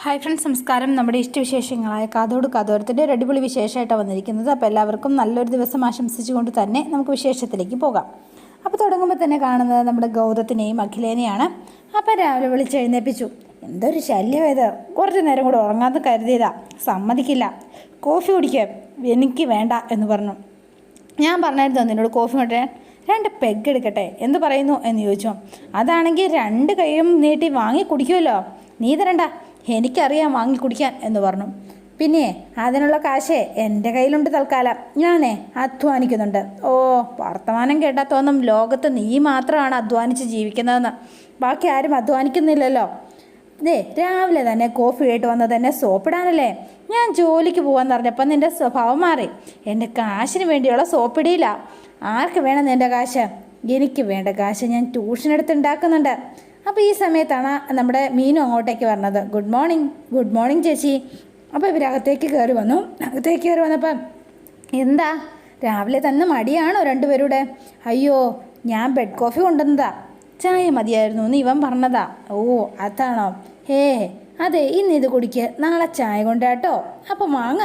Hi friends നമസ്കാരം. നമ്മുടെ ഇഷ്ടവിശേഷങ്ങളായ കാതോട് കാതോരത്തിന്റെ അടിപൊളി വിശേഷമായിട്ടാണ് വന്നിരിക്കുന്നത്. അപ്പോൾ എല്ലാവർക്കും നല്ലൊരു ദിവസം ആശംസിച്ചുകൊണ്ട് തന്നെ നമുക്ക് വിശേഷത്തിലേക്ക് പോകാം. അപ്പോൾ തുടങ്ങുമ്പോൾ തന്നെ കാണുന്നത് നമ്മുടെ ഗൗതത്തിനെയും അഖിലേനെയാണ്. അപ്പോൾ രാവിലെ വിളിച്ചെഴുന്നേപ്പിച്ചു എന്തൊരു ശല്യം ഇത്. കുറച്ച് നേരം കൂടെ ഉറങ്ങാതെ കരുതിയതാ. സമ്മതിക്കില്ല. കോഫി കുടിക്കാം. എനിക്ക് വേണ്ട എന്ന് പറഞ്ഞു. ഞാൻ പറഞ്ഞായിരുന്നു നിന്നോട് കോഫി കൊണ്ടുവരാൻ. രണ്ട് പെഗ് എടുക്കട്ടെ. എന്ത് പറയുന്നു എന്ന് ചോദിച്ചു. അതാണെങ്കിൽ രണ്ട് കൈയും നീട്ടി വാങ്ങി കുടിക്കുമല്ലോ. നീ തരണ്ട എനിക്കറിയാം വാങ്ങി കുടിക്കാൻ എന്ന് പറഞ്ഞു. പിന്നെ അതിനുള്ള കാശേ എന്റെ കയ്യിലുണ്ട് തൽക്കാലം. ഞാനേ അധ്വാനിക്കുന്നുണ്ട്. ഓ വർത്തമാനം കേട്ടാൽ തോന്നും ലോകത്ത് നീ മാത്രമാണ് അധ്വാനിച്ച് ജീവിക്കുന്നതെന്ന്. ബാക്കി ആരും അധ്വാനിക്കുന്നില്ലല്ലോ. ദേ രാവിലെ തന്നെ കോഫി ആയിട്ട് വന്നത് തന്നെ സോപ്പിടാനല്ലേ? ഞാൻ ജോലിക്ക് പോകാൻ പറഞ്ഞപ്പോൾ നിന്റെ സ്വഭാവം മാറി. എന്റെ കാശിന് വേണ്ടിയുള്ള സോപ്പിടിയില്ല ആർക്ക് വേണം നിന്റെ കാശ്? എനിക്ക് വേണ്ട കാശ് ഞാൻ ട്യൂഷൻ എടുത്ത് ഉണ്ടാക്കുന്നുണ്ട്. അപ്പോൾ ഈ സമയത്താണ് നമ്മുടെ മീനു അങ്ങോട്ടേക്ക് വരണത് ഗുഡ് മോർണിംഗ് ഗുഡ് മോർണിംഗ് ചേച്ചി. അപ്പോൾ ഇവരകത്തേക്ക് കയറി വന്നു. അകത്തേക്ക് കയറി വന്നപ്പം എന്താ? രാവിലെ തന്നെ മടിയാണോ രണ്ടുപേരുടെ? അയ്യോ ഞാൻ ബെഡ് കോഫി കൊണ്ടുവന്നതാ. ചായ മതിയായിരുന്നു എന്ന് ഇവൻ പറഞ്ഞതാ. ഓ അതാണോ? ഹേ അതെ ഇന്ന് ഇത് കുടിക്ക്. നാളെ ചായ കൊണ്ടാട്ടോ അപ്പം വാങ്ങ.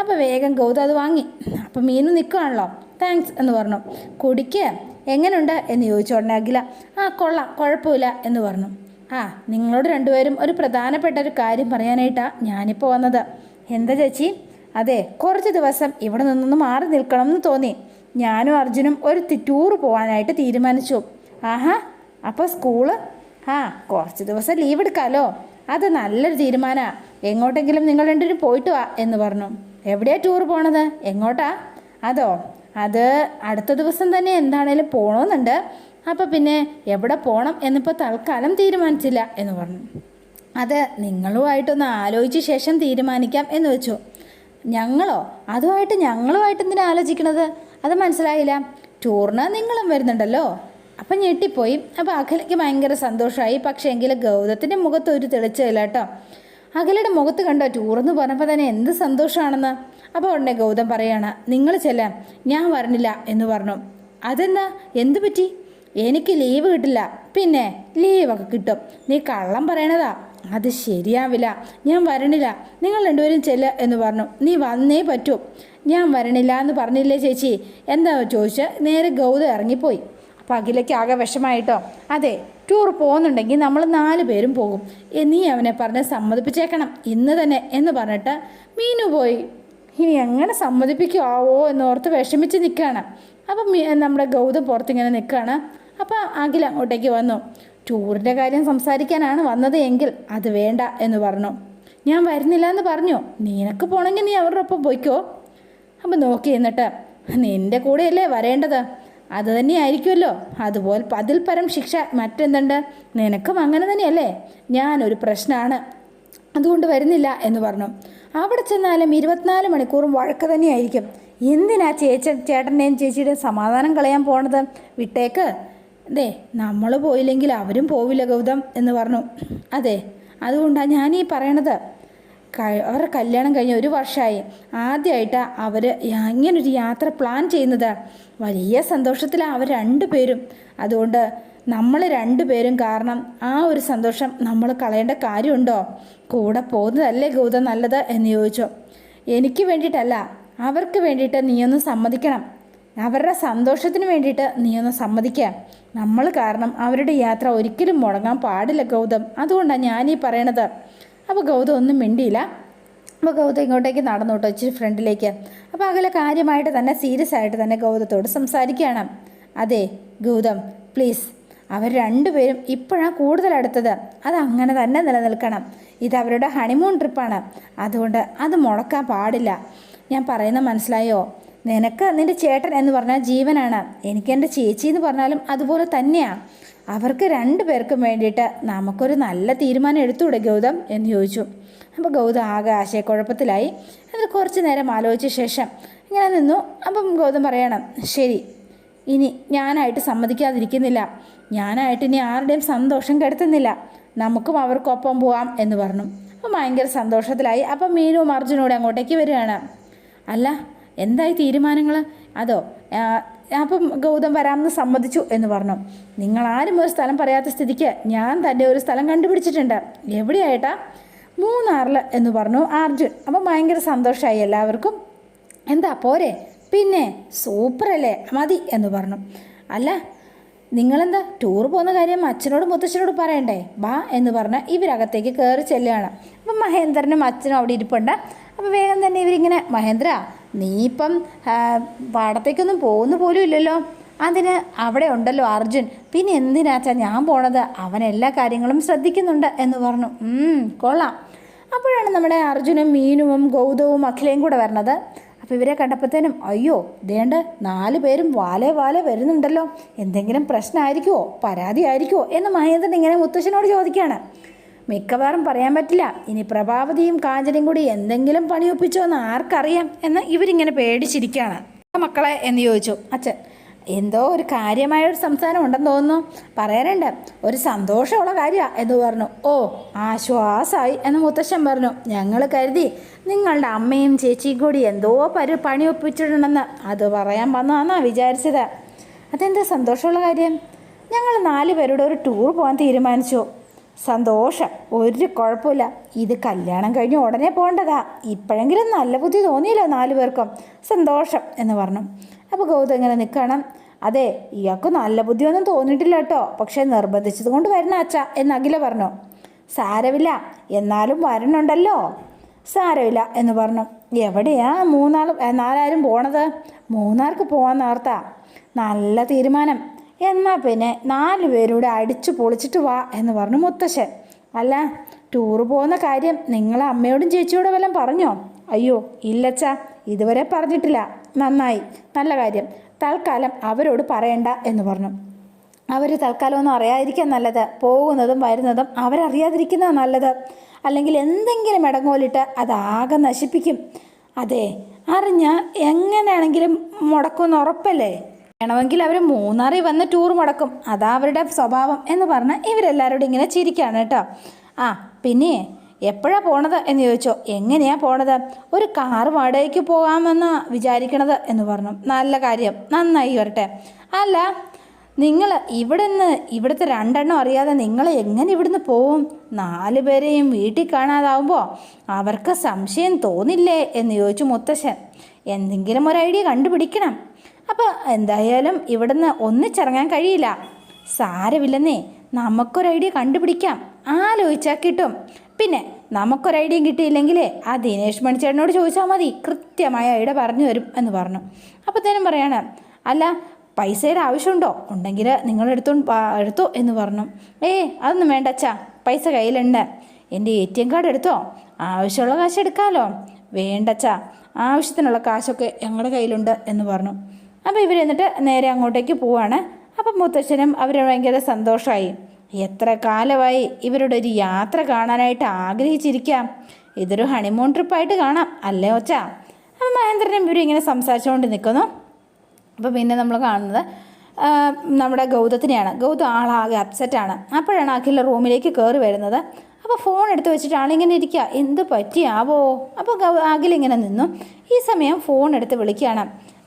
അപ്പം വേഗം ഗൗതം അത് വാങ്ങി. അപ്പം മീനു നിൽക്കുകയാണല്ലോ താങ്ക്സ് എന്ന് പറഞ്ഞു. കുടിക്ക്. എങ്ങനെയുണ്ട് എന്ന് ചോദിച്ചു ഉടനെ അഖില. ആ കൊള്ളാം കുഴപ്പമില്ല എന്ന് പറഞ്ഞു. ആ നിങ്ങളോട് രണ്ടുപേരും ഒരു പ്രധാനപ്പെട്ട ഒരു കാര്യം പറയാനായിട്ടാണ് ഞാനിപ്പോൾ വന്നത്. എന്താ ചേച്ചി? അതെ കുറച്ച് ദിവസം ഇവിടെ നിന്നൊന്ന് മാറി നിൽക്കണം എന്ന് തോന്നി. ഞാനും അർജുനും ഒരു ടൂർ പോകാനായിട്ട് തീരുമാനിച്ചു. ആഹാ അപ്പോൾ സ്കൂൾ ആ കുറച്ച് ദിവസം ലീവ് എടുക്കാമല്ലോ അത് നല്ലൊരു തീരുമാനമാണ് എങ്ങോട്ടെങ്കിലും നിങ്ങൾ രണ്ടുപേരും പോയിട്ട് വാ എന്ന് പറഞ്ഞു. എവിടെയാണ് ടൂർ പോണത്? എങ്ങോട്ടാ? അതോ അത് അടുത്ത ദിവസം തന്നെ എന്താണേലും പോകണമെന്നുണ്ട് അപ്പോൾ പിന്നെ എവിടെ പോകണം എന്നിപ്പോൾ തൽക്കാലം തീരുമാനിച്ചില്ല എന്ന് പറഞ്ഞു. അത് നിങ്ങളുമായിട്ടൊന്ന് ആലോചിച്ച ശേഷം തീരുമാനിക്കാം എന്ന് വെച്ചു. ഞങ്ങളോ? അതുമായിട്ട് ഞങ്ങളുമായിട്ട് എന്തിനാ ആലോചിക്കണത്? അത് മനസ്സിലായില്ല. ടൂറിന് നിങ്ങളും വരുന്നുണ്ടല്ലോ. അപ്പം ഞെട്ടിപ്പോയി. അപ്പോൾ അഖിലയ്ക്ക് ഭയങ്കര സന്തോഷമായി പക്ഷേ എങ്കിൽ ഗൗതത്തിന്റെ മുഖത്ത് ഒരു തെളിച്ചില്ല കേട്ടോ. അഖിലയുടെ മുഖത്ത് കണ്ടോ? ടൂറെന്ന് പറഞ്ഞപ്പോൾ തന്നെ എന്ത് സന്തോഷമാണെന്ന് അപ്പോൾ ഉടനെ ഗൗതം പറയാണ് നിങ്ങൾ ചെല്ലാം ഞാൻ വരണില്ല എന്ന് പറഞ്ഞു. അതെന്താ? എന്തു പറ്റി? എനിക്ക് ലീവ് കിട്ടില്ല. പിന്നെ ലീവൊക്കെ കിട്ടും. നീ കള്ളം പറയണതാ. അത് ശരിയാവില്ല. ഞാൻ വരണില്ല. നിങ്ങൾ രണ്ടുപേരും ചെല്ല എന്ന് പറഞ്ഞു. നീ വന്നേ പറ്റൂ. ഞാൻ വരണില്ല എന്ന് പറഞ്ഞില്ലേ ചേച്ചി? എന്താ ചോദിച്ച്? നേരെ ഗൗതം ഇറങ്ങിപ്പോയി. അപ്പോൾ അഖിലയ്ക്ക് ആകെ വിഷമായിട്ടോ? അതെ ടൂർ പോകുന്നുണ്ടെങ്കിൽ നമ്മൾ നാല് പേരും പോകും. നീ അവനെ പറഞ്ഞ് സമ്മതിപ്പിച്ചേക്കണം. ഇന്ന് തന്നെ എന്ന് പറഞ്ഞിട്ട് മീനു പോയി ഇനി എങ്ങനെ സമ്മതിപ്പിക്കുമാവോ എന്നോർത്ത് വിഷമിച്ച് നിൽക്കുകയാണ് അപ്പം നമ്മുടെ ഗൗതം പുറത്തിങ്ങനെ നിൽക്കുകയാണ് അപ്പോൾ അഖിൽ അങ്ങോട്ടേക്ക് വന്നു. ടൂറിന്റെ കാര്യം സംസാരിക്കാനാണ് വന്നത് എങ്കിൽ അത് വേണ്ട എന്ന് പറഞ്ഞു. ഞാൻ വരുന്നില്ല എന്ന് പറഞ്ഞു. നിനക്ക് പോണെങ്കിൽ നീ അവരുടെ ഒപ്പം പോയിക്കോ. അപ്പം നോക്കി എന്നിട്ട് നിന്റെ കൂടെയല്ലേ വരേണ്ടത്? അത് തന്നെയായിരിക്കുമല്ലോ. അതുപോലെ അതിൽ പരം ശിക്ഷ മറ്റെന്തുണ്ട്? നിനക്കും അങ്ങനെ തന്നെയല്ലേ? ഞാനൊരു പ്രശ്നമാണ് അതുകൊണ്ട് വരുന്നില്ല എന്ന് പറഞ്ഞു. അവിടെ ചെന്നാലും ഇരുപത്തിനാല് മണിക്കൂറും വഴക്ക് തന്നെയായിരിക്കും. എന്തിനാ ചേച്ച ചേട്ടന്റെയും ചേച്ചിയുടെയും സമാധാനം കളയാൻ പോണത്? വിട്ടേക്ക്. അതെ നമ്മൾ പോയില്ലെങ്കിൽ അവരും പോവില്ല ഗൗതം എന്ന് പറഞ്ഞു. അതെ അതുകൊണ്ടാണ് ഈ പറയണത്. അവരുടെ കല്യാണം കഴിഞ്ഞ് ഒരു വർഷമായി ആദ്യമായിട്ടാണ് അവർ ഇങ്ങനൊരു യാത്ര പ്ലാൻ ചെയ്യുന്നത്. വലിയ സന്തോഷത്തിലാണ് അവർ രണ്ടുപേരും. അതുകൊണ്ട് നമ്മൾ രണ്ടുപേരും കാരണം ആ ഒരു സന്തോഷം നമ്മൾ കളയേണ്ട കാര്യമുണ്ടോ? കൂടെ പോകുന്നതല്ലേ ഗൗതം നല്ലത് എന്ന് ചോദിച്ചു. എനിക്ക് വേണ്ടിയിട്ടല്ല അവർക്ക് വേണ്ടിയിട്ട് നീയൊന്ന് സമ്മതിക്കണം. അവരുടെ സന്തോഷത്തിന് വേണ്ടിയിട്ട് നീയൊന്ന് സമ്മതിക്കുക. നമ്മൾ കാരണം അവരുടെ യാത്ര ഒരിക്കലും മുടങ്ങാൻ പാടില്ല ഗൗതം. അതുകൊണ്ടാണ് ഞാനീ പറയണത്. അപ്പോൾ ഗൗതം ഒന്നും മിണ്ടിയില്ല. അപ്പോൾ ഗൗതം ഇങ്ങോട്ടേക്ക് നടന്നു കേട്ടോ ഇച്ചിരി ഫ്രണ്ടിലേക്ക്. അപ്പോൾ അകലെ കാര്യമായിട്ട് തന്നെ സീരിയസ് ആയിട്ട് തന്നെ ഗൗതത്തോട് സംസാരിക്കുകയാണ്. അതെ ഗൗതം പ്ലീസ്. അവർ രണ്ടുപേരും ഇപ്പോഴാണ് കൂടുതൽ അടുത്തത്. അത് അങ്ങനെ തന്നെ നിലനിൽക്കണം. ഇത് അവരുടെ ഹണിമൂൺ ട്രിപ്പാണ് അതുകൊണ്ട് അത് മുടക്കാൻ പാടില്ല. ഞാൻ പറയുന്ന മനസ്സിലായോ? നിനക്ക് നിന്റെ ചേട്ടൻ എന്ന് പറഞ്ഞാൽ ജീവനാണ്. എനിക്ക് എന്റെ ചേച്ചി എന്ന് പറഞ്ഞാലും അതുപോലെ തന്നെയാണ് അവർക്ക് രണ്ടു പേർക്കും വേണ്ടിയിട്ട് നമുക്കൊരു നല്ല തീരുമാനം എടുത്തുകൂടെ ഗൗതം എന്ന് ചോദിച്ചു. അപ്പോൾ ഗൗതം ആകെ ആശയക്കുഴപ്പത്തിലായി. എന്നിട്ട് കുറച്ച് നേരം ആലോചിച്ച ശേഷം ഇങ്ങനെ നിന്നു. അപ്പം ഗൗതം പറയണം ശരി ഇനി ഞാനായിട്ട് സമ്മതിക്കാതിരിക്കുന്നില്ല. ഞാനായിട്ട് ഇനി ആരുടെയും സന്തോഷം കെടുത്തുന്നില്ല. നമുക്കും അവർക്കൊപ്പം പോവാം എന്ന് പറഞ്ഞു. അപ്പം ഭയങ്കര സന്തോഷത്തിലായി. അപ്പം മീനും അർജുനോടെ അങ്ങോട്ടേക്ക് വരികയാണ്. അല്ല എന്തായി തീരുമാനങ്ങൾ അതോ അപ്പം ഗൗതം വരാമെന്ന് സമ്മതിച്ചു എന്ന് പറഞ്ഞു. നിങ്ങൾ ആരും ഒരു സ്ഥലം പറയാത്ത സ്ഥിതിക്ക് ഞാൻ തന്റെ ഒരു സ്ഥലം കണ്ടുപിടിച്ചിട്ടുണ്ട്. എവിടെയായിട്ടാ? മൂന്നാറിൽ എന്ന് പറഞ്ഞു അർജുൻ. അപ്പം ഭയങ്കര സന്തോഷമായി എല്ലാവർക്കും. എന്താ പോരെ? പിന്നെ സൂപ്പറല്ലേ? മതി എന്ന് പറഞ്ഞു. അല്ല നിങ്ങളെന്താ ടൂർ പോകുന്ന കാര്യം അച്ഛനോടും മുത്തച്ഛനോടും പറയണ്ടേ? ബാ എന്ന് പറഞ്ഞ് ഇവരകത്തേക്ക് കയറി ചെല്ലുകയാണ്. അപ്പം മഹേന്ദ്രനും അച്ഛനും അവിടെ ഇരിപ്പുണ്ട്. അപ്പോൾ വേഗം തന്നെ ഇവരിങ്ങനെ മഹേന്ദ്ര നീ ഇപ്പം പാടത്തേക്കൊന്നും പോകുന്ന പോലും ഇല്ലല്ലോ. അതിന് അവിടെ ഉണ്ടല്ലോ അർജുൻ. പിന്നെ എന്തിനാച്ചാ ഞാൻ പോണത്? അവൻ എല്ലാ കാര്യങ്ങളും ശ്രദ്ധിക്കുന്നുണ്ട് എന്ന് പറഞ്ഞു. "ഉം, കൊള്ളാം. അപ്പോഴാണ് നമ്മുടെ അർജുനും മീനുവും ഗൗതവും അഖിലയും കൂടെ വരണത്. അപ്പോൾ ഇവരെ കണ്ടപ്പോഴത്തേനും അയ്യോ ദേണ്ട നാല് പേരും വാലേ വാലേ വരുന്നുണ്ടല്ലോ. എന്തെങ്കിലും പ്രശ്നമായിരിക്കുമോ പരാതി ആയിരിക്കുമോ എന്ന് മഹേന്ദ്രൻ ഇങ്ങനെ മുത്തശ്ശനോട് ചോദിക്കുകയാണ്. മിക്കവാറും പറയാൻ പറ്റില്ല. ഇനി പ്രഭാവതിയും കാഞ്ചനയും കൂടി എന്തെങ്കിലും പണിയൊപ്പിച്ചോ എന്ന് ആർക്കറിയാം? എന്ന് ഇവരിങ്ങനെ പേടിച്ചിരിക്കുകയാണ്. മക്കളെ എന്ന് ചോദിച്ചു. അച്ഛൻ എന്തോ ഒരു കാര്യമായ ഒരു സംസാരം ഉണ്ടെന്ന് തോന്നുന്നു. പറയാനുണ്ട് ഒരു സന്തോഷമുള്ള കാര്യമാണ് എന്ന് പറഞ്ഞു. ഓ ആശ്വാസമായി എന്ന് മുത്തശ്ശൻ പറഞ്ഞു. ഞങ്ങൾ കരുതി നിങ്ങളുടെ അമ്മയും ചേച്ചിയും കൂടി എന്തോ പരു പണി ഒപ്പിച്ചിട്ടുണ്ടെന്ന് അത് പറയാൻ വന്നതാണെന്നാ വിചാരിച്ചത്. അതെന്താ സന്തോഷമുള്ള കാര്യം? ഞങ്ങൾ നാല് പേരുടെ ഒരു ടൂർ പോകാൻ തീരുമാനിച്ചു. സന്തോഷം ഒരു കുഴപ്പമില്ല. ഇത് കല്യാണം കഴിഞ്ഞ് ഉടനെ പോകേണ്ടതാ. ഇപ്പോഴെങ്കിലും നല്ല ബുദ്ധി തോന്നിയല്ലോ നാലു പേർക്കും. സന്തോഷം എന്ന് പറഞ്ഞു. അപ്പോൾ ഗൗതം ഇങ്ങനെ നിൽക്കണം. അതെ ഇയാൾക്ക് നല്ല ബുദ്ധിയൊന്നും തോന്നിയിട്ടില്ല കേട്ടോ. പക്ഷേ നിർബന്ധിച്ചത് കൊണ്ട് വരണ അച്ഛ എന്ന് അഖില പറഞ്ഞു. സാരമില്ല എന്നാലും വരണുണ്ടല്ലോ. സാരമില്ല എന്ന് പറഞ്ഞു. എവിടെയാ മൂന്നാൾ നാലാരും പോണത്? മൂന്നാർക്ക് പോകാൻ നേർത്താ. നല്ല തീരുമാനം. എന്നാൽ പിന്നെ നാല് പേരൂടെ അടിച്ചു പൊളിച്ചിട്ട് വാ എന്ന് പറഞ്ഞു മുത്തശ്ശൻ. അല്ല ടൂറ് പോകുന്ന കാര്യം നിങ്ങളെ അമ്മയോടും ചേച്ചിയോടും വല്ലതും പറഞ്ഞോ? അയ്യോ ഇല്ലച്ചാ. ഇതുവരെ പറഞ്ഞിട്ടില്ല. നന്നായി. നല്ല കാര്യം. തൽക്കാലം അവരോട് പറയണ്ട എന്ന് പറഞ്ഞു. അവർ തൽക്കാലം ഒന്നും അറിയാതിരിക്കാൻ നല്ലത്. പോകുന്നതും വരുന്നതും അവരറിയാതിരിക്കുന്ന നല്ലത്. അല്ലെങ്കിൽ എന്തെങ്കിലും ഇടങ്ങോലിട്ട് അതാകെ നശിപ്പിക്കും. അതെ അറിഞ്ഞ എങ്ങനെയാണെങ്കിലും മുടക്കുമെന്ന് ഉറപ്പല്ലേ? വേണമെങ്കിൽ അവർ മൂന്നാറിൽ വന്ന് ടൂർ മുടക്കും. അതാ അവരുടെ സ്വഭാവം എന്ന് പറഞ്ഞ് ഇവരെല്ലാവരോടും ഇങ്ങനെ ചിരിക്കുകയാണ് കേട്ടോ. ആ പിന്നെ എപ്പോഴാ പോണത് എന്ന് ചോദിച്ചോ എങ്ങനെയാ പോണത്? ഒരു കാർ വാടകയ്ക്ക് പോകാമെന്ന് വിചാരിക്കണത് എന്ന് പറഞ്ഞു. നല്ല കാര്യം നന്നായി വരട്ടെ. അല്ല നിങ്ങൾ ഇവിടുന്ന് ഇവിടുത്തെ രണ്ടെണ്ണം അറിയാതെ നിങ്ങൾ എങ്ങനെ ഇവിടുന്ന് പോവും? നാല് പേരെയും വീട്ടിൽ കാണാതാവുമ്പോൾ അവർക്ക് സംശയം തോന്നില്ലേ എന്ന് ചോദിച്ചു മുത്തശ്ശൻ. എന്തെങ്കിലും ഒരു ഐഡിയ കണ്ടുപിടിക്കണം. അപ്പോൾ എന്തായാലും ഇവിടുന്ന് ഒന്നിച്ചിറങ്ങാൻ കഴിയില്ല. സാരമില്ലെന്നേ നമുക്കൊരു ഐഡിയ കണ്ടുപിടിക്കാം. ആലോചിച്ചാൽ കിട്ടും. പിന്നെ നമുക്കൊരു ഐഡിയ കിട്ടിയില്ലെങ്കിലേ ആ ദിനേഷ് മണിച്ചേട്ടനോട് ചോദിച്ചാൽ മതി. കൃത്യമായ ഐഡിയ പറഞ്ഞു തരും എന്ന് പറഞ്ഞു. അപ്പോഴത്തേനും പറയാണ് അല്ല പൈസയുടെ ആവശ്യമുണ്ടോ? ഉണ്ടെങ്കിൽ നിങ്ങൾ എടുത്തോ എടുത്തോ എന്ന് പറഞ്ഞു. ഏ അതൊന്നും വേണ്ട അച്ഛാ പൈസ കയ്യിലുണ്ട്. എന്റെ എ ടി എം കാർഡ് എടുത്തോ? ആവശ്യമുള്ള കാശ് എടുക്കാമല്ലോ വേണ്ട അച്ഛാ ആവശ്യത്തിനുള്ള കാശൊക്കെ ഞങ്ങളുടെ കയ്യിലുണ്ട് എന്ന് പറഞ്ഞു. അപ്പോൾ ഇവർ എന്നിട്ട് നേരെ അങ്ങോട്ടേക്ക് പോവാണ്. അപ്പം മുത്തച്ഛനും അവർ ഭയങ്കര സന്തോഷമായി എത്ര കാലമായി ഇവരുടെ ഒരു യാത്ര കാണാനായിട്ട് ആഗ്രഹിച്ചിരിക്കാം? ഇതൊരു ഹണിമൂൺ ട്രിപ്പായിട്ട് കാണാം അല്ലേ ഒച്ച? അപ്പം മഹേന്ദ്രനും ഇവരും ഇങ്ങനെ സംസാരിച്ചുകൊണ്ട് നിൽക്കുന്നു. അപ്പോൾ പിന്നെ നമ്മൾ കാണുന്നത് നമ്മുടെ ഗൗതത്തിനെയാണ്. ഗൗതം ആളാകെ അപ്സെറ്റാണ് അപ്പോഴാണ് അഖില റൂമിലേക്ക് കയറി വരുന്നത്. അപ്പോൾ ഫോൺ എടുത്ത് വെച്ചിട്ടാണ് ഇങ്ങനെ ഇരിക്കുക എന്ത് പറ്റിയാവോ? അപ്പോൾ ഗൗ അഖിലിങ്ങനെ നിന്നു. ഈ സമയം ഫോൺ എടുത്ത് വിളിക്കുകയാണ്.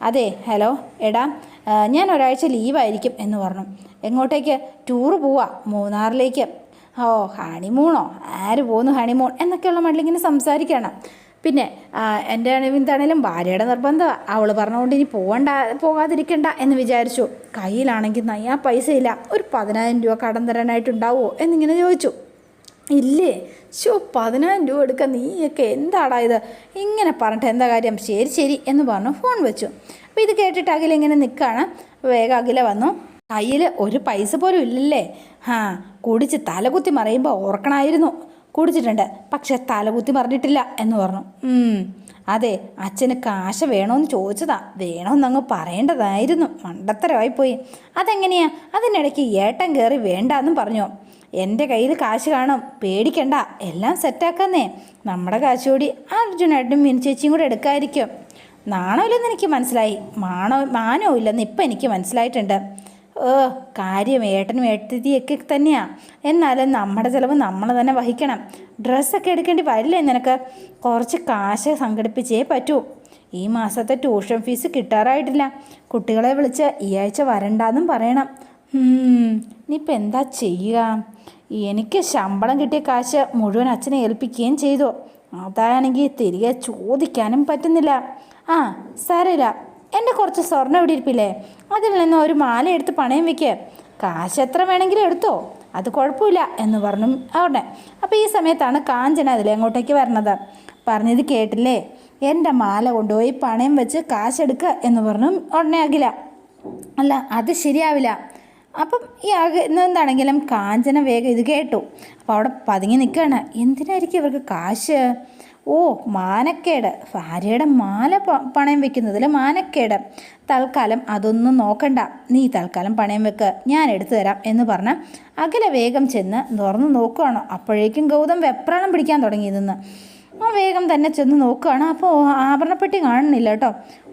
അതെ ഹലോ എടാ ഞാൻ ഒരാഴ്ച ലീവായിരിക്കും എന്ന് പറഞ്ഞു. എങ്ങോട്ടേക്ക്? ടൂറ് പോവാ മൂന്നാറിലേക്ക്. ഓ ഹണിമൂണോ ആര് പോന്നു ഹണിമൂൺ എന്നൊക്കെയുള്ള മട്ടിലിങ്ങനെ സംസാരിക്കണം. പിന്നെ എന്റെ എന്താണേലും ഭാര്യയുടെ നിർബന്ധമാണ് അവൾ പറഞ്ഞുകൊണ്ട് ഇനി പോകണ്ട പോകാതിരിക്കണ്ട എന്ന് വിചാരിച്ചു. കയ്യിലാണെങ്കിൽ നയ്യാ പൈസ ഇല്ല ഒരു പതിനായിരം രൂപ കടം തരാനായിട്ടുണ്ടാവുമോ എന്നിങ്ങനെ ചോദിച്ചു. ഇല്ലേ? ശോ പതിനായിരം രൂപ എടുക്കാൻ നീയൊക്കെ എന്താടാ ഇത്? ഇങ്ങനെ പറഞ്ഞിട്ട് എന്താ കാര്യം? ശരി ശരി എന്ന് പറഞ്ഞു ഫോൺ വെച്ചു. അപ്പോൾ ഇത് കേട്ടിട്ട് അഖില ഇങ്ങനെ നിൽക്കുകയാണ് വേഗം അഖില വന്നു. കയ്യിൽ ഒരു പൈസ പോലും ഇല്ലല്ലേ? ഹാ കുടിച്ച് തലകുത്തി മറിയുമ്പോൾ ഓർക്കണമായിരുന്നു കുടിച്ചിട്ടുണ്ട് പക്ഷെ തലകുത്തി മറിഞ്ഞിട്ടില്ല എന്ന് പറഞ്ഞു. അതെ അച്ഛന് കാശ് വേണമെന്ന് ചോദിച്ചതാ. വേണമെന്നങ്ങ് പറയേണ്ടതായിരുന്നു. മണ്ടത്തരമായിപ്പോയി. അതെങ്ങനെയാ? അതിനിടയ്ക്ക് ഏട്ടൻ കയറി വേണ്ടാന്നും പറഞ്ഞു. എന്റെ കയ്യിൽ കാശ് കാണും. പേടിക്കണ്ട. എല്ലാം സെറ്റാക്കാന്നേ. നമ്മുടെ കാശ് കൂടി അർജുനായിട്ടും മിനി ചേച്ചിയും കൂടെ എടുക്കാതിരിക്കും നാണമില്ലെന്ന് എനിക്ക് മനസ്സിലായി. മാണോ മാനോ ഇല്ലെന്ന് ഇപ്പം എനിക്ക് മനസ്സിലായിട്ടുണ്ട്. ഓ കാര്യം ഏട്ടനും ഏട്ടത്തിയൊക്കെ തന്നെയാണ് എന്നാലും നമ്മുടെ ചിലവ് നമ്മൾ തന്നെ വഹിക്കണം. ഡ്രസ്സൊക്കെ എടുക്കേണ്ടി വരില്ലേ നിനക്ക്? കുറച്ച് കാശ് സംഘടിപ്പിച്ചേ പറ്റൂ. ഈ മാസത്തെ ട്യൂഷൻ ഫീസ് കിട്ടാറായിട്ടില്ല. കുട്ടികളെ വിളിച്ച് ഈ ആഴ്ച വരണ്ടാന്നും പറയണം. ഇനിയിപ്പം എന്താ ചെയ്യുക എനിക്ക് ശമ്പളം കിട്ടിയ കാശ് മുഴുവൻ അച്ഛനെ ഏൽപ്പിക്കുകയും ചെയ്തു. അതാണെങ്കിൽ തിരികെ ചോദിക്കാനും പറ്റുന്നില്ല. ആ സാരമില്ല എന്റെ കുറച്ച് സ്വർണം ഇവിടെ ഇരിപ്പില്ലേ? അതിൽ നിന്ന് ഒരു മാല എടുത്ത് പണയം വെക്കുക കാശ് എത്ര വേണമെങ്കിലും എടുത്തോ? അത് കുഴപ്പമില്ല എന്ന് പറഞ്ഞു അവിടെ അപ്പോൾ ഈ സമയത്താണ് കാഞ്ചന അതിലെ അങ്ങോട്ടേക്ക് വരണത്. പറഞ്ഞത് കേട്ടില്ലേ? എന്റെ മാല കൊണ്ടുപോയി പണയം വെച്ച് കാശെടുക്കുക എന്ന് പറഞ്ഞു ഉടനെ ആകില്ല അല്ല അത് ശരിയാവില്ല. അപ്പം ഈ എന്താണെങ്കിലും കാഞ്ചന വേഗം ഇത് കേട്ടു. അപ്പോൾ അവിടെ പതുങ്ങി നിൽക്കുകയാണ് എന്തിനായിരിക്കും ഇവർക്ക് കാശ്? ഓ മാനക്കേട്. ഭാര്യയുടെ മാല പണയം വെക്കുന്നതിൽ മാനക്കേട്. തൽക്കാലം അതൊന്നും നോക്കണ്ട. നീ തൽക്കാലം പണയം വെക്ക്. ഞാൻ എടുത്തു തരാം എന്ന് പറഞ്ഞ് അകലെ വേഗം ചെന്ന് തുറന്ന് നോക്കുകയാണ് അപ്പോഴേക്കും ഗൗതം വെപ്രാളം പിടിക്കാൻ തുടങ്ങി നിന്ന്. ആ വേഗം തന്നെ ചെന്ന് നോക്കുകയാണ് അപ്പോൾ ആഭരണപ്പെട്ടി കാണുന്നില്ല കേട്ടോ.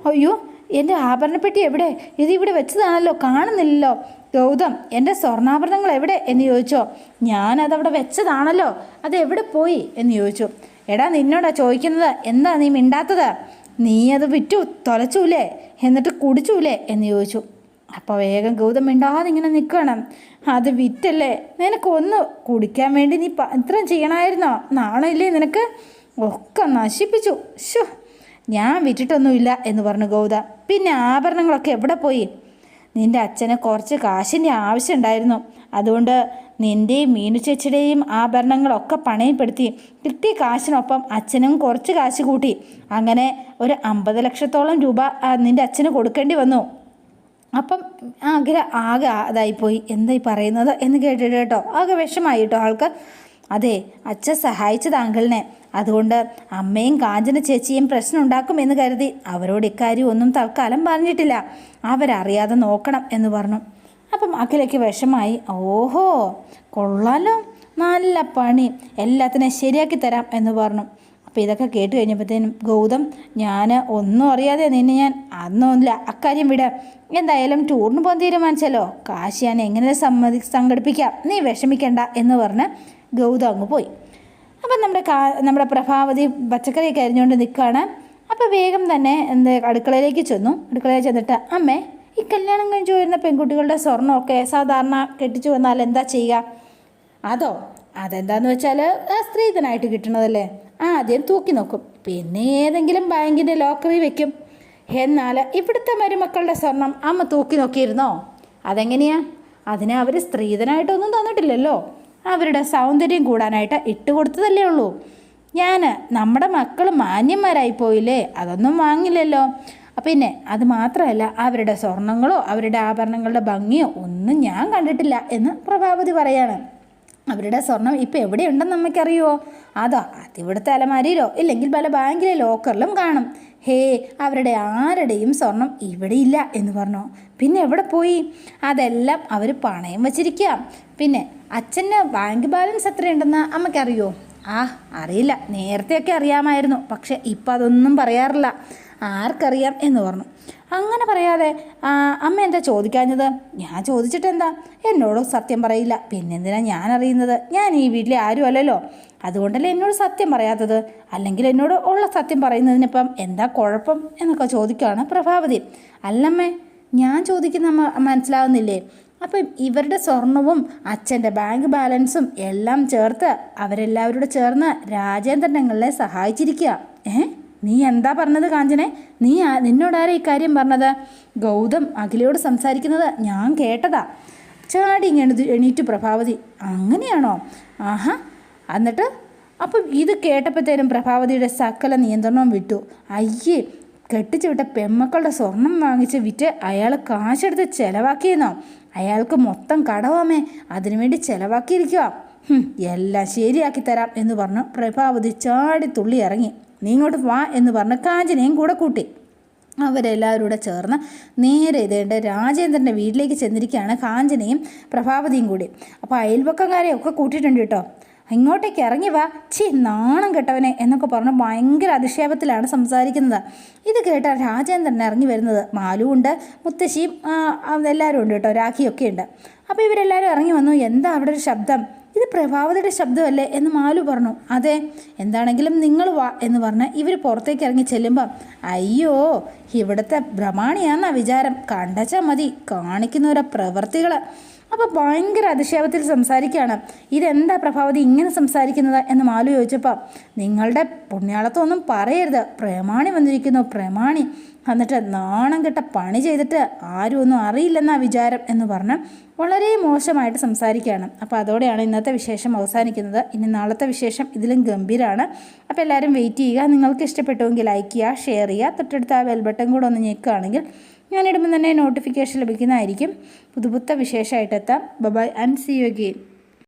അയ്യോ എന്റെ ആഭരണപ്പെട്ടി എവിടെ? ഇത് ഇവിടെ വെച്ചതാണല്ലോ. കാണുന്നില്ലല്ലോ. ഗൗതം എന്റെ സ്വർണാഭരണങ്ങൾ എവിടെ? എന്ന് ചോദിച്ചോ. ഞാനതവിടെ വെച്ചതാണല്ലോ. അത് എവിടെ പോയി? എന്ന് ചോദിച്ചു. എടാ നിന്നോടാ ചോദിക്കുന്നത് എന്താ നീ മിണ്ടാത്തത്? നീ അത് വിറ്റു തൊലച്ചൂലേ? എന്നിട്ട് കുടിച്ചൂലേ? എന്ന് ചോദിച്ചു. അപ്പോൾ വേഗം ഗൗതം മിണ്ടാതെ ഇങ്ങനെ നിൽക്കണം അത് വിറ്റല്ലേ? നിനക്കൊന്ന് കുടിക്കാൻ വേണ്ടി നീ ഇത്രയും ചെയ്യണമായിരുന്നോ? നാണമില്ലേ നിനക്ക്? ഒക്കെ നശിപ്പിച്ചു. ഷോ ഞാൻ വിറ്റിട്ടൊന്നുമില്ല എന്ന് പറഞ്ഞു ഗൗത. പിന്നെ ആഭരണങ്ങളൊക്കെ എവിടെ പോയി? നിന്റെ അച്ഛന് കുറച്ച് കാശിന്റെ ആവശ്യമുണ്ടായിരുന്നു അതുകൊണ്ട് നിന്റെയും മീനു ചേച്ചിയുടെയും ആഭരണങ്ങളൊക്കെ പണയപ്പെടുത്തി കിട്ടിയ കാശിനൊപ്പം അച്ഛനും കുറച്ച് കാശ് കൂട്ടി. അങ്ങനെ ഒരു അമ്പത് ലക്ഷത്തോളം രൂപ നിന്റെ അച്ഛന് കൊടുക്കേണ്ടി വന്നു. അപ്പം ആകെ ആകെ അതായിപ്പോയി. എന്തായി പറയുന്നത് എന്ന് കേട്ടിട്ട് കേട്ടോ. ആകെ വിഷമായി കേട്ടോ ആൾക്ക്. അതെ അച്ഛൻ സഹായിച്ചത് അങ്കിളിനെ. അതുകൊണ്ട് അമ്മയും കാഞ്ചന ചേച്ചിയും പ്രശ്നം ഉണ്ടാക്കുമെന്ന് കരുതി അവരോട് ഇക്കാര്യം ഒന്നും തൽക്കാലം പറഞ്ഞിട്ടില്ല. അവരറിയാതെ നോക്കണം എന്ന് പറഞ്ഞു. അപ്പം അഖിലയ്ക്ക് വിഷമായി ഓഹോ കൊള്ളാലോ നല്ല പണി എല്ലാത്തിനും ശരിയാക്കി തരാം എന്ന് പറഞ്ഞു. അപ്പോൾ ഇതൊക്കെ കേട്ട് കഴിഞ്ഞപ്പോഴത്തേനും ഗൗതം ഞാൻ ഒന്നും അറിയാതെ നിന്നെ ഞാൻ അന്നൊന്നുമില്ല. അക്കാര്യം വിട. എന്തായാലും ടൂറിന് പോകാൻ തീരുമാനിച്ചല്ലോ. കാശ് ഞാൻ എങ്ങനെ സമ്മതി സംഘടിപ്പിക്കാം? നീ വിഷമിക്കണ്ട എന്ന് പറഞ്ഞ് ഗൗതം അങ്ങ് പോയി. അപ്പം നമ്മുടെ കാ നമ്മുടെ പ്രഭാവതി പച്ചക്കറിയൊക്കെ അരിഞ്ഞുകൊണ്ട് നിൽക്കുകയാണ്. അപ്പോൾ വേഗം തന്നെ എന്ത് അടുക്കളയിലേക്ക് ചെന്നു. അടുക്കളയിൽ ചെന്നിട്ട് അമ്മേ ഈ കല്യാണം കഴിച്ചു വരുന്ന പെൺകുട്ടികളുടെ സ്വർണമൊക്കെ സാധാരണ കെട്ടിച്ചു വന്നാൽ എന്താ ചെയ്യുക? അതോ അതെന്താന്ന് വെച്ചാൽ സ്ത്രീധനായിട്ട് കിട്ടണതല്ലേ? ആദ്യം തൂക്കി നോക്കും. പിന്നെ ഏതെങ്കിലും ബാങ്കിന്റെ ലോക്കറി വെക്കും. എന്നാൽ ഇവിടുത്തെ മരുമക്കളുടെ സ്വർണം അമ്മ തൂക്കി നോക്കിയിരുന്നോ? അതെങ്ങനെയാ? അതിന് അവർ സ്ത്രീധനായിട്ടൊന്നും തന്നിട്ടില്ലല്ലോ. അവരുടെ സൗന്ദര്യം കൂടാനായിട്ട് ഇട്ട് കൊടുത്തതല്ലേ ഉള്ളൂ. ഞാൻ നമ്മുടെ മക്കൾ മാന്യന്മാരായി പോയില്ലേ? അതൊന്നും വാങ്ങില്ലല്ലോ. പിന്നെ അത് മാത്രമല്ല അവരുടെ സ്വർണങ്ങളോ അവരുടെ ആഭരണങ്ങളുടെ ഭംഗിയോ ഒന്നും ഞാൻ കണ്ടിട്ടില്ല എന്ന് പ്രഭാവതി പറയാണ്. അവരുടെ സ്വർണം ഇപ്പം എവിടെയുണ്ടെന്ന് നമുക്കറിയുമോ അതോ അതിവിടുത്തെ അലമാരിയിലോ ഇല്ലെങ്കിൽ പല ബാങ്കിലെ ലോക്കറിലും കാണും. ഹേ അവരുടെ ആരുടെയും സ്വർണം ഇവിടെയില്ല എന്ന് പറഞ്ഞു? പിന്നെ എവിടെ പോയി? അതെല്ലാം അവർ പണയം വച്ചിരിക്കുക പിന്നെ അച്ഛന് ബാങ്ക് ബാലൻസ് എത്രയുണ്ടെന്ന് അമ്മയ്ക്കറിയോ? ആ അറിയില്ല. നേരത്തെയൊക്കെ അറിയാമായിരുന്നു. പക്ഷേ ഇപ്പം അതൊന്നും പറയാറില്ല. ആർക്കറിയാം എന്ന് പറഞ്ഞു. അങ്ങനെ പറയാതെ അമ്മ എന്താ ചോദിക്കാഞ്ഞത്? ഞാൻ ചോദിച്ചിട്ട് എന്താ എന്നോട് സത്യം പറയില്ല. പിന്നെന്തിനാ ഞാൻ അറിയുന്നത്? ഞാൻ ഈ വീട്ടിലെ ആരും അല്ലല്ലോ. അതുകൊണ്ടല്ലേ എന്നോട് സത്യം പറയാത്തത്? അല്ലെങ്കിൽ എന്നോട് ഉള്ള സത്യം പറയുന്നതിനിപ്പം എന്താ കുഴപ്പം? എന്നൊക്കെ ചോദിക്കുകയാണ് പ്രഭാവതി. അല്ലമ്മേ ഞാൻ ചോദിക്കുന്ന മനസ്സിലാവുന്നില്ലേ? അപ്പം ഇവരുടെ സ്വർണവും അച്ഛന്റെ ബാങ്ക് ബാലൻസും എല്ലാം ചേർത്ത് അവരെല്ലാവരോട് ചേർന്ന് രാജേന്ദ്രൻ ഞങ്ങളെ സഹായിച്ചിരിക്കുക ഏ നീ എന്താ പറഞ്ഞത് കാഞ്ചനെ? നീ നിന്നോടാരാ ഇക്കാര്യം പറഞ്ഞത്? ഗൗതം അഖിലയോട് സംസാരിക്കുന്നത് ഞാൻ കേട്ടതാ. ചാടി ഇങ്ങനെ എണീറ്റു പ്രഭാവതി. അങ്ങനെയാണോ? ആഹാ. എന്നിട്ട്? അപ്പം ഇത് കേട്ടപ്പോഴത്തേനും പ്രഭാവതിയുടെ സകല നിയന്ത്രണവും വിട്ടു. അയ്യേ കെട്ടിച്ചു വിട്ട പെമ്മക്കളുടെ സ്വർണം വാങ്ങിച്ച് വിറ്റ് അയാൾ കാശെടുത്ത് ചിലവാക്കിയെന്നോ? അയാൾക്ക് മൊത്തം കടവാമേ അതിനുവേണ്ടി ചിലവാക്കിയിരിക്കുക എല്ലാം ശരിയാക്കി തരാം എന്ന് പറഞ്ഞു പ്രഭാവതി ചാടി തുള്ളി ഇറങ്ങി നീ ഇങ്ങോട്ട് വാ എന്ന് പറഞ്ഞ് കാഞ്ചനയും കൂടെ കൂട്ടി. അവരെല്ലാവരും കൂടെ ചേർന്ന് നേരെ ഇതേണ്ട രാജേന്ദ്രന്റെ വീട്ടിലേക്ക് ചെന്നിരിക്കുകയാണ് കാഞ്ചനയും പ്രഭാവതിയും കൂടി. അപ്പോൾ അയൽപക്കംകാരെ ഒക്കെ കൂട്ടിയിട്ടുണ്ട് കേട്ടോ. ഇങ്ങോട്ടേക്ക് ഇറങ്ങി വാ. ചി നാണം കെട്ടവനെ എന്നൊക്കെ പറഞ്ഞ് ഭയങ്കര അധിക്ഷേപത്തിലാണ് സംസാരിക്കുന്നത്. ഇത് കേട്ട രാജേന്ദ്രൻ ഇറങ്ങി വരുന്നത്. മാലു ഉണ്ട് മുത്തശ്ശിയും എല്ലാവരും ഉണ്ട് കേട്ടോ. രാഖിയൊക്കെ ഉണ്ട്. അപ്പോൾ ഇവരെല്ലാവരും ഇറങ്ങി വന്നു. എന്താ അവിടെ ഒരു ശബ്ദം? പ്രഭാവതിയുടെ ശബ്ദമല്ലേ എന്ന് മാലു പറഞ്ഞു. അതെ എന്താണെങ്കിലും നിങ്ങൾ വാ എന്ന് പറഞ്ഞ് ഇവർ പുറത്തേക്ക് ഇറങ്ങി ചെല്ലുമ്പം അയ്യോ ഇവിടുത്തെ ഭ്രമാണിയാന്നാ വിചാരം. കണ്ടച്ചാൽ മതി കാണിക്കുന്ന ഓരോ അപ്പോൾ ഭയങ്കര അതിശയത്തിൽ സംസാരിക്കുകയാണ്. ഇതെന്താ പ്രഭാവതി ഇങ്ങനെ സംസാരിക്കുന്നത്? എന്ന് മാലു ചോദിച്ചപ്പോൾ നിങ്ങളുടെ പുണ്യാളത്വമൊന്നും പറയരുത്. പ്രമാണി വന്നിരിക്കുന്നു പ്രമാണി. എന്നിട്ട് നാണം കെട്ട പണി ചെയ്തിട്ട് ആരും ഒന്നും അറിയില്ലെന്നാ വിചാരം എന്ന് പറഞ്ഞ് വളരെ മോശമായിട്ട് സംസാരിക്കുകയാണ്. അപ്പോൾ അതോടെയാണ് ഇന്നത്തെ വിശേഷം അവസാനിക്കുന്നത്. ഇനി നാളത്തെ വിശേഷം ഇതിലും ഗംഭീരമാണ് അപ്പോൾ എല്ലാവരും വെയിറ്റ് ചെയ്യുക. നിങ്ങൾക്ക് ഇഷ്ടപ്പെട്ടുവെങ്കിൽ ലൈക്ക് ചെയ്യുക ഷെയർ ചെയ്യുക. തൊട്ടടുത്ത് ആ ബെൽ ബട്ടൺ കൂടെ ഒന്ന് ഞെക്കുകയാണെങ്കിൽ ഞാനിടുമ്പോൾ തന്നെ നോട്ടിഫിക്കേഷൻ ലഭിക്കുന്നതായിരിക്കും. പുതുപുത്ത വിശേഷമായിട്ട് എത്താം. Bye and see you again